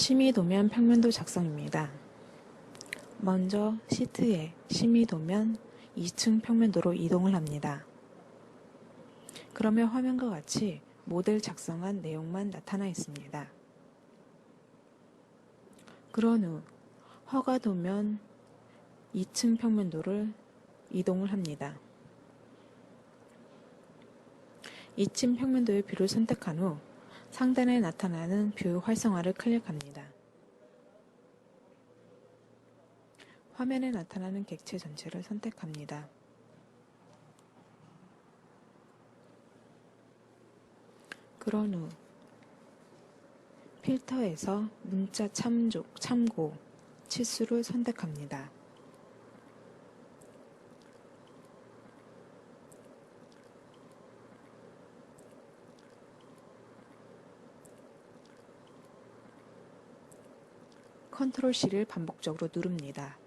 심의도면 평면도 작성입니다. 먼저 시트에 심의도면 2층 평면도로 이동을 합니다. 그러면 화면과 같이 모델 작성한 내용만 나타나 있습니다. 그런 후 허가도면 2층 평면도를 이동을 합니다. 2층 평면도의 뷰를 선택한 후 상단에 나타나는 뷰 활성화를 클릭합니다. 화면에 나타나는 객체 전체를 선택합니다. 그런 후 필터에서 문자 참조, 참고, 치수를 선택합니다. 컨트롤 C를 반복적으로 누릅니다.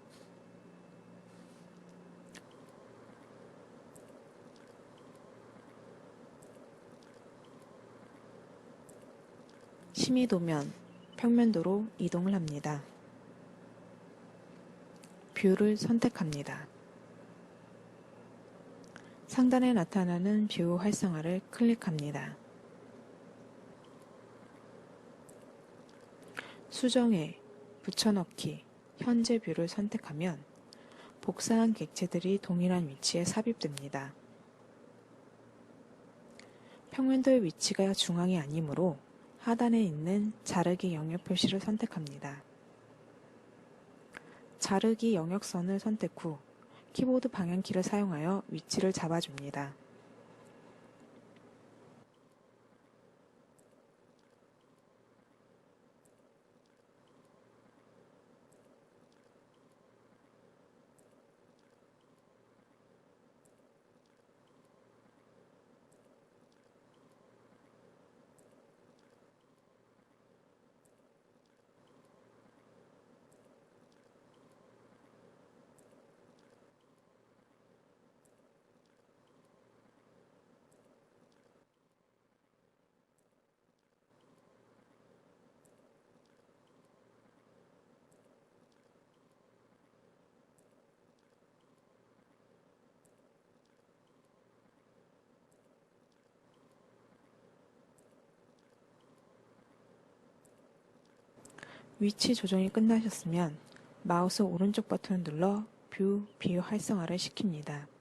심의도면, 평면도로 이동을 합니다. 뷰를 선택합니다. 상단에 나타나는 뷰 활성화를 클릭합니다. 수정에 붙여넣기, 현재 뷰를 선택하면 복사한 객체들이 동일한 위치에 삽입됩니다. 평면도의 위치가 중앙이 아니므로 하단에 있는 자르기 영역 표시를 선택합니다. 자르기 영역선을 선택 후 키보드 방향키를 사용하여 위치를 잡아줍니다. 위치 조정이 끝나셨으면 마우스 오른쪽 버튼을 눌러 뷰 비활성화를 시킵니다.